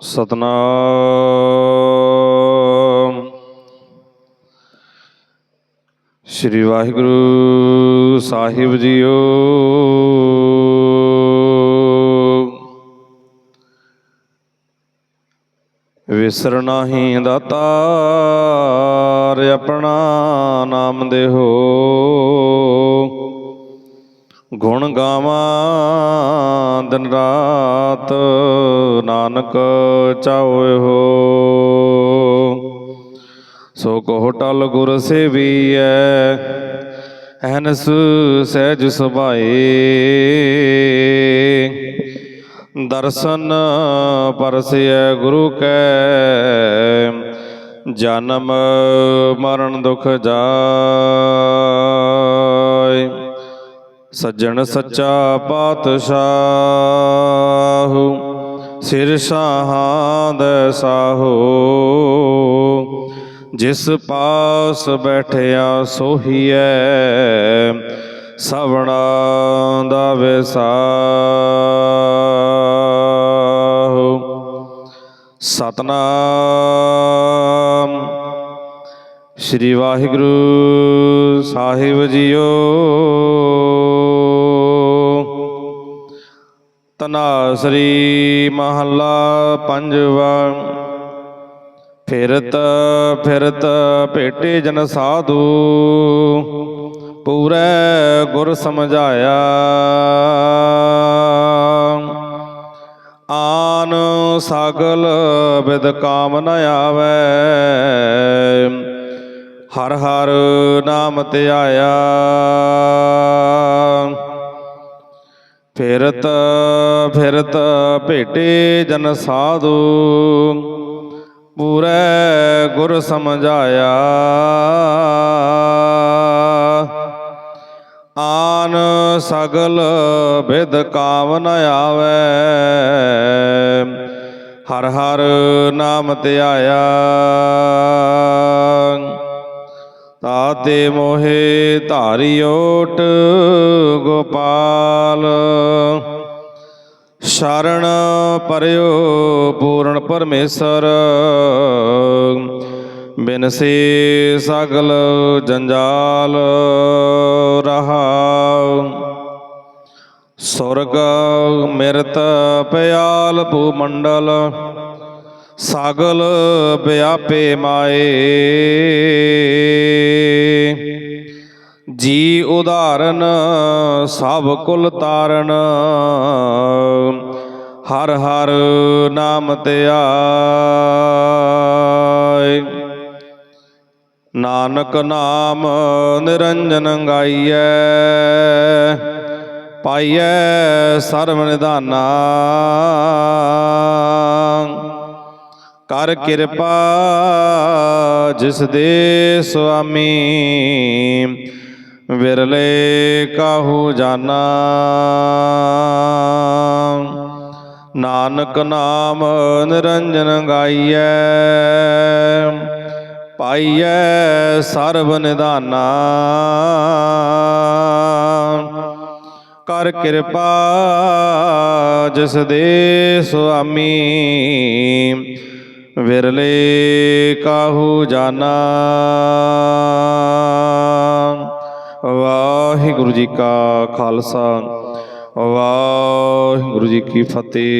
ਸਤਨਾਮ। ਸ੍ਰੀ ਵਾਹਿਗੁਰੂ ਸਾਹਿਬ ਜੀਓ। ਵਿਸਰ ਨਾਹੀ ਦਾਤਾਰ ਆਪਣਾ ਨਾਮ ਦੇਹੋ। ਗੁਣ ਗਾਵਾਂ ਦਿਨ ਰਾਤ, ਨਾਨਕ ਚਾਹੋਏ ਹੋ ਸੋ ਕੋ ਟਲ ਗੁਰ ਸੇਵੀਐ ਅਹਨਸ ਸਹਿਜ ਸੁਭਾਏ। ਦਰਸ਼ਨ ਪਰਸਿਐ ਗੁਰੂ ਕੈ, ਜਨਮ ਮਰਨ ਦੁਖ ਜਾਏ। ਸੱਜਣ ਸੱਚਾ ਪਾਤਸ਼ਾਹ, ਸਿਰ ਸਾਹਾਂ ਦਾ ਸਾਹੋ। ਜਿਸ ਪਾਸ ਬੈਠਿਆ ਸੋਹੀਐ, ਸਵਣਾ ਦਾ ਵਿਸਾਹੋ। ਸਤਨਾਮ ਸ੍ਰੀ ਵਾਹਿਗੁਰੂ ਸਾਹਿਬ ਜੀਓ। ਤਨਾਸਰੀ ਮਹੱਲਾ ਪੰਜਵਾ। ਫਿਰਤ ਫਿਰਤ ਭੇਟੇ ਜਨ ਸਾਧੂ, ਪੂਰੇ ਗੁਰ ਸਮਝਾਇਆ। ਆਨ ਸਾਗਲ ਬਿਦ ਕਾਮ ਨ ਆਵੇ, ਹਰ ਹਰ ਨਾਮ ਤੇ ਆਇਆ। ਫਿਰਤ ਫਿਰਤ ਭੇਟੇ ਜਨ ਸਾਧੂ ਪੂਰੇ ਗੁਰ ਸਮਝਾਇਆ। ਆਨ ਸਗਲ ਵਿਦ ਕਾਮ ਨ ਆਵੇ, ਹਰ ਹਰ ਨਾਮ ਧਿਆਇਆ ਤਾਤੇ ਮੋਹੇ ਧਾਰਿਓਟ ਗੋਪਾਲ। ਸ਼ਰਣ ਪਰਿਓ ਪੂਰਨ ਪਰਮੇਸ਼ਰ ਬਿਨਸੇ ਸਗਲ ਜੰਜਾਲ ਰਹਾਉ। ਸੁਰਗ ਮਿਰਤ ਪਿਆਲ ਭੂ ਮੰਡਲ ਸਾਗਲ ਵਿਆਪੇ ਮਾਏ। ਜੀ ਉਦਾਹਰਨ ਸਭ ਕੁਲ ਤਾਰਨ। ਹਰ ਹਰ ਨਾਮ ਧਿਆਏ ਨਾਨਕ ਨਾਮ ਨਿਰੰਜਨ ਗਾਈਐ। ਪਾਈਐ ਸਰਵ ਨਿਧਾਨਾ। ਕਰ ਕਿਰਪਾ, ਜਿਸ ਦੇ ਸੁਆਮੀ ਵਿਰਲੇ ਕਾਹੂ ਜਾਣਾ ਨਾਨਕ ਨਾਮ ਨਿਰੰਜਨ ਗਾਈਐ, ਪਾਈਐ ਸਰਬ ਨਿਧਾਨਾ। ਕਰ ਕਿਰਪਾ, ਜਿਸ ਦੇ ਸੁਆਮੀ ਵਿਰਲੇ ਕਾਹੂ ਜਾਣਾ ਵਾਹਿਗੁਰੂ ਜੀ ਕਾ ਖਾਲਸਾ। ਵਾਹਿਗੁਰੂ ਜੀ ਕੀ ਫਤਿਹ।